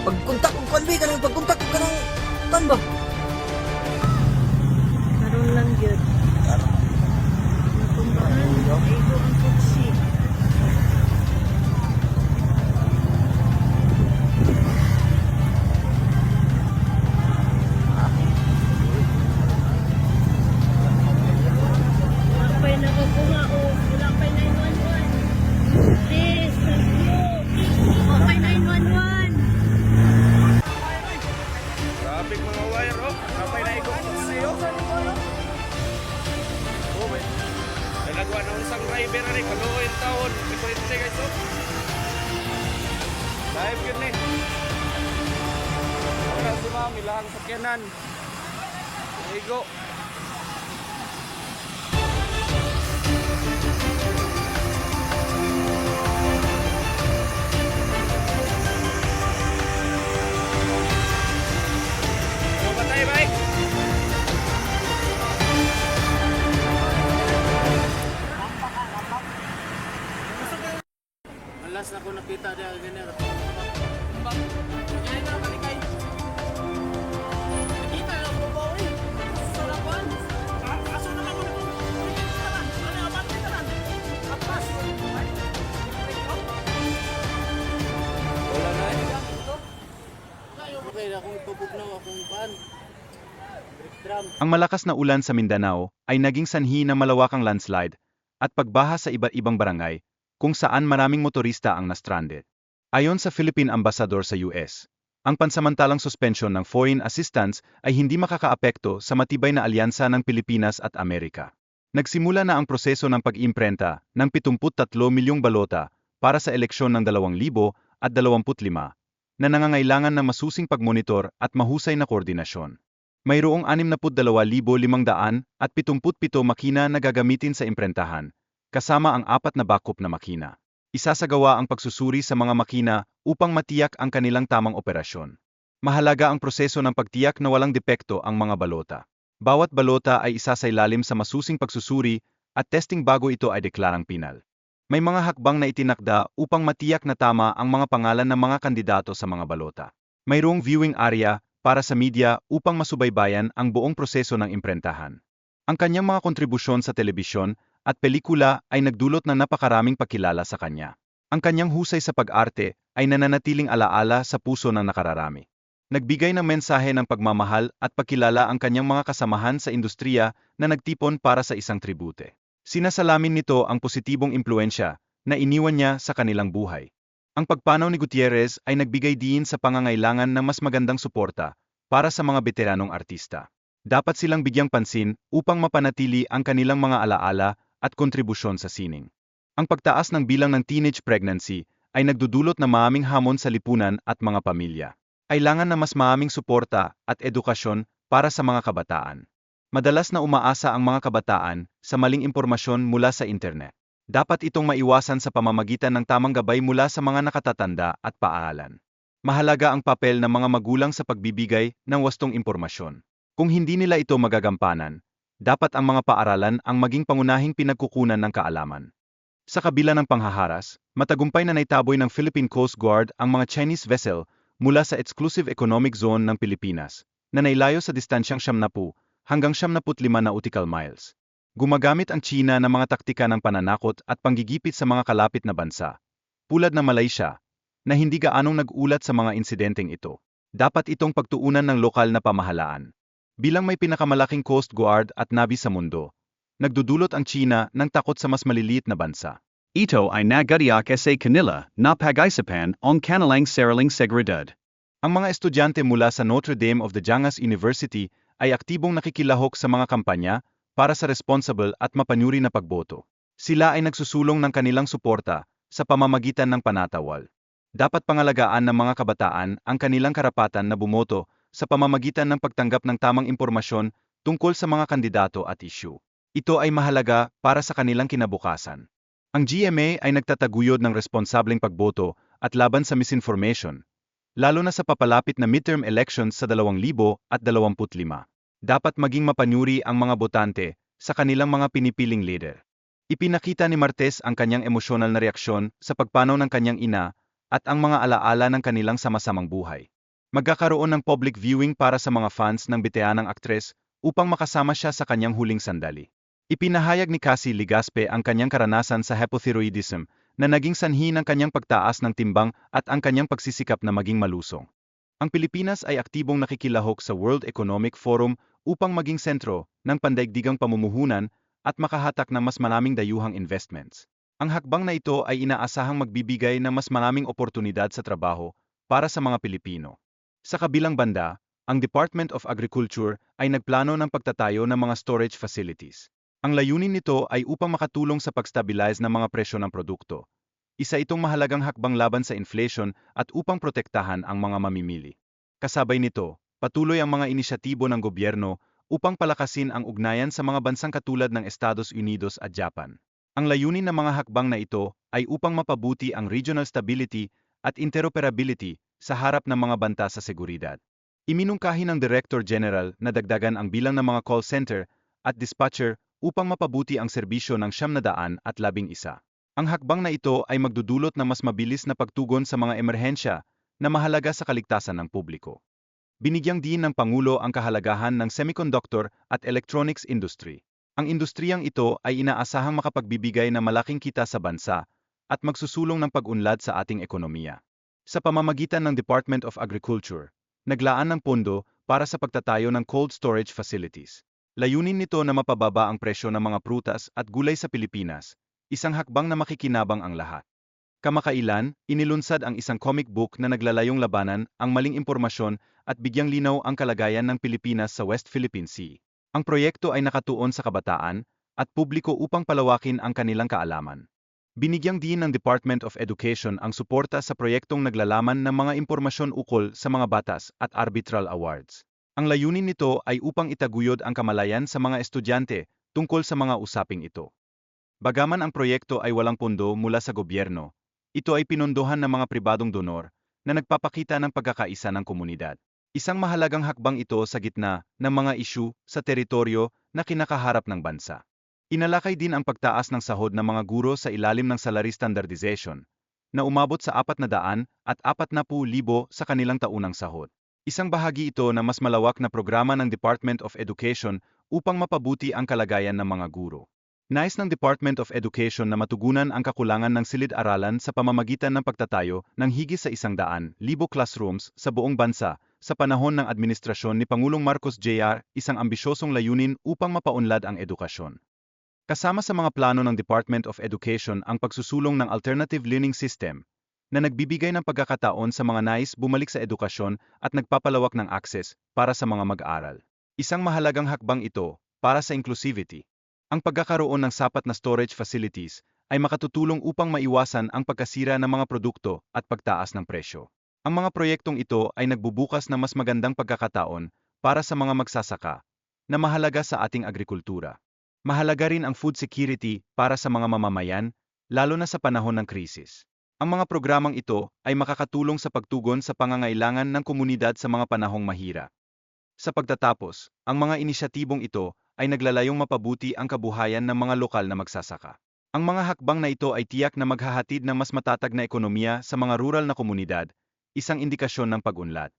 Pagkontak ko kalbi ka ng pagkontak ko ka ng tan ba? Karoon lang yun. Karoon. Ang kumbaan, ay ko. Oh, may. Nalagwa na isang driver na rin. Taon. Ikulit guys, oh. Live yun eh. Wala si mami, lahang sakyanan. Igo. Ano na ko nakita dia ganyan. Wala na eh. Okay, akong tubugnaw akong pan. Brake drum. Ang malakas na ulan sa Mindanao ay naging sanhi ng malawakang landslide at pagbaha sa iba't ibang barangay kung saan maraming motorista ang na-stranded. Ayon sa Philippine Ambassador sa US, ang pansamantalang suspension ng foreign assistance ay hindi makakaapekto sa matibay na alyansa ng Pilipinas at Amerika. Nagsimula na ang proseso ng pag-imprenta ng 73 milyong balota para sa eleksyon ng 2025 na nangangailangan ng masusing pagmonitor at mahusay na koordinasyon. Mayroong 62,500 at 77 makina na gagamitin sa imprentahan, kasama ang apat na backup na makina. Isasagawa ang pagsusuri sa mga makina upang matiyak ang kanilang tamang operasyon. Mahalaga ang proseso ng pagtiyak na walang depekto ang mga balota. Bawat balota ay isasailalim sa masusing pagsusuri at testing bago ito ay deklarang pinal. May mga hakbang na itinakda upang matiyak na tama ang mga pangalan ng mga kandidato sa mga balota. Mayroong viewing area para sa media upang masubaybayan ang buong proseso ng imprentahan. Ang kanyang mga kontribusyon sa telebisyon at pelikula ay nagdulot ng napakaraming pakilala sa kanya. Ang kanyang husay sa pag-arte ay nananatiling alaala sa puso ng nakararami. Nagbigay ng mensahe ng pagmamahal at pakilala ang kanyang mga kasamahan sa industriya na nagtipon para sa isang tribute. Sinasalamin nito ang positibong impluensya na iniwan niya sa kanilang buhay. Ang pagpanaw ni Gutierrez ay nagbigay diin sa pangangailangan ng mas magandang suporta para sa mga veteranong artista. Dapat silang bigyang pansin upang mapanatili ang kanilang mga alaala at kontribusyon sa sining. Ang pagtaas ng bilang ng teenage pregnancy ay nagdudulot na maaming hamon sa lipunan at mga pamilya. Kailangan na mas maaming suporta at edukasyon para sa mga kabataan. Madalas na umaasa ang mga kabataan sa maling impormasyon mula sa internet. Dapat itong maiwasan sa pamamagitan ng tamang gabay mula sa mga nakatatanda at paaralan. Mahalaga ang papel ng mga magulang sa pagbibigay ng wastong impormasyon. Kung hindi nila ito magagampanan, dapat ang mga paaralan ang maging pangunahing pinagkukunan ng kaalaman. Sa kabila ng panghaharas, matagumpay na naitaboy ng Philippine Coast Guard ang mga Chinese vessel mula sa Exclusive Economic Zone ng Pilipinas, na nailayo sa distansyang 70 hanggang 75 nautical miles. Gumagamit ang China ng mga taktika ng pananakot at panggigipit sa mga kalapit na bansa, tulad ng Malaysia, na hindi gaanong nag-ulat sa mga insidenteng ito. Dapat itong pagtuunan ng lokal na pamahalaan. Bilang may pinakamalaking Coast Guard at Navy sa mundo, nagdudulot ang China ng takot sa mas maliliit na bansa. Ito ay nagadiak sa kanila na pag-isipan ang kanilang sariling seguridad. Ang mga estudyante mula sa Notre Dame of the Jangas University ay aktibong nakikilahok sa mga kampanya para sa responsible at mapanyuri na pagboto. Sila ay nagsusulong ng kanilang suporta sa pamamagitan ng panatawal. Dapat pangalagaan ng mga kabataan ang kanilang karapatan na bumoto sa pamamagitan ng pagtanggap ng tamang impormasyon tungkol sa mga kandidato at issue. Ito ay mahalaga para sa kanilang kinabukasan. Ang GMA ay nagtataguyod ng responsableng pagboto at laban sa misinformation, lalo na sa papalapit na midterm elections sa 2025. Dapat maging mapanyuri ang mga botante sa kanilang mga pinipiling leader. Ipinakita ni Martes ang kanyang emosyonal na reaksyon sa pagpanaw ng kanyang ina at ang mga alaala ng kanilang sama-samang buhay. Magkakaroon ng public viewing para sa mga fans ng biteanang aktres upang makasama siya sa kanyang huling sandali. Ipinahayag ni Cassie Ligaspe ang kanyang karanasan sa hypothyroidism na naging sanhi ng kanyang pagtaas ng timbang at ang kanyang pagsisikap na maging malusong. Ang Pilipinas ay aktibong nakikilahok sa World Economic Forum upang maging sentro ng pandaigdigang pamumuhunan at makahatak ng mas maraming dayuhang investments. Ang hakbang na ito ay inaasahang magbibigay ng mas maraming oportunidad sa trabaho para sa mga Pilipino. Sa kabilang banda, ang Department of Agriculture ay nagplano ng pagtatayo ng mga storage facilities. Ang layunin nito ay upang makatulong sa pag-stabilize ng mga presyo ng produkto. Isa itong mahalagang hakbang laban sa inflation at upang protektahan ang mga mamimili. Kasabay nito, patuloy ang mga inisyatibo ng gobyerno upang palakasin ang ugnayan sa mga bansang katulad ng Estados Unidos at Japan. Ang layunin ng mga hakbang na ito ay upang mapabuti ang regional stability at interoperability sa harap ng mga banta sa seguridad. Iminungkahi ng Director General na dagdagan ang bilang ng mga call center at dispatcher upang mapabuti ang serbisyo ng siyam na daan at labing isa. Ang hakbang na ito ay magdudulot ng mas mabilis na pagtugon sa mga emerhensya na mahalaga sa kaligtasan ng publiko. Binigyang din ng Pangulo ang kahalagahan ng semiconductor at electronics industry. Ang industriyang ito ay inaasahang makapagbibigay ng malaking kita sa bansa at magsusulong ng pag-unlad sa ating ekonomiya. Sa pamamagitan ng Department of Agriculture, naglaan ng pondo para sa pagtatayo ng cold storage facilities. Layunin nito na mapababa ang presyo ng mga prutas at gulay sa Pilipinas, isang hakbang na makikinabang ang lahat. Kamakailan, inilunsad ang isang comic book na naglalayong labanan ang maling impormasyon at bigyang linaw ang kalagayan ng Pilipinas sa West Philippine Sea. Ang proyekto ay nakatuon sa kabataan at publiko upang palawakin ang kanilang kaalaman. Binigyang din ng Department of Education ang suporta sa proyektong naglalaman ng mga impormasyon ukol sa mga batas at arbitral awards. Ang layunin nito ay upang itaguyod ang kamalayan sa mga estudyante tungkol sa mga usaping ito. Bagaman ang proyekto ay walang pundo mula sa gobyerno, ito ay pinondohan ng mga pribadong donor na nagpapakita ng pagkakaisa ng komunidad. Isang mahalagang hakbang ito sa gitna ng mga isyu sa teritoryo na kinakaharap ng bansa. Inalakay din ang pagtaas ng sahod ng mga guro sa ilalim ng salary standardization, na umabot sa 400 at 40,000 sa kanilang taunang sahod. Isang bahagi ito na mas malawak na programa ng Department of Education upang mapabuti ang kalagayan ng mga guro. Nais ng Department of Education na matugunan ang kakulangan ng silid-aralan sa pamamagitan ng pagtatayo ng higit sa isang daan libo classrooms sa buong bansa sa panahon ng administrasyon ni Pangulong Marcos Jr. isang ambisyosong layunin upang mapaunlad ang edukasyon. Kasama sa mga plano ng Department of Education ang pagsusulong ng Alternative Learning System na nagbibigay ng pagkakataon sa mga nais bumalik sa edukasyon at nagpapalawak ng access para sa mga mag-aaral. Isang mahalagang hakbang ito para sa inclusivity. Ang pagkakaroon ng sapat na storage facilities ay makatutulong upang maiwasan ang pagkasira ng mga produkto at pagtaas ng presyo. Ang mga proyektong ito ay nagbubukas ng mas magandang pagkakataon para sa mga magsasaka na mahalaga sa ating agrikultura. Mahalaga rin ang food security para sa mga mamamayan, lalo na sa panahon ng krisis. Ang mga programang ito ay makakatulong sa pagtugon sa pangangailangan ng komunidad sa mga panahong mahira. Sa pagtatapos, ang mga inisyatibong ito ay naglalayong mapabuti ang kabuhayan ng mga lokal na magsasaka. Ang mga hakbang na ito ay tiyak na maghahatid ng mas matatag na ekonomiya sa mga rural na komunidad, isang indikasyon ng pag-unlad.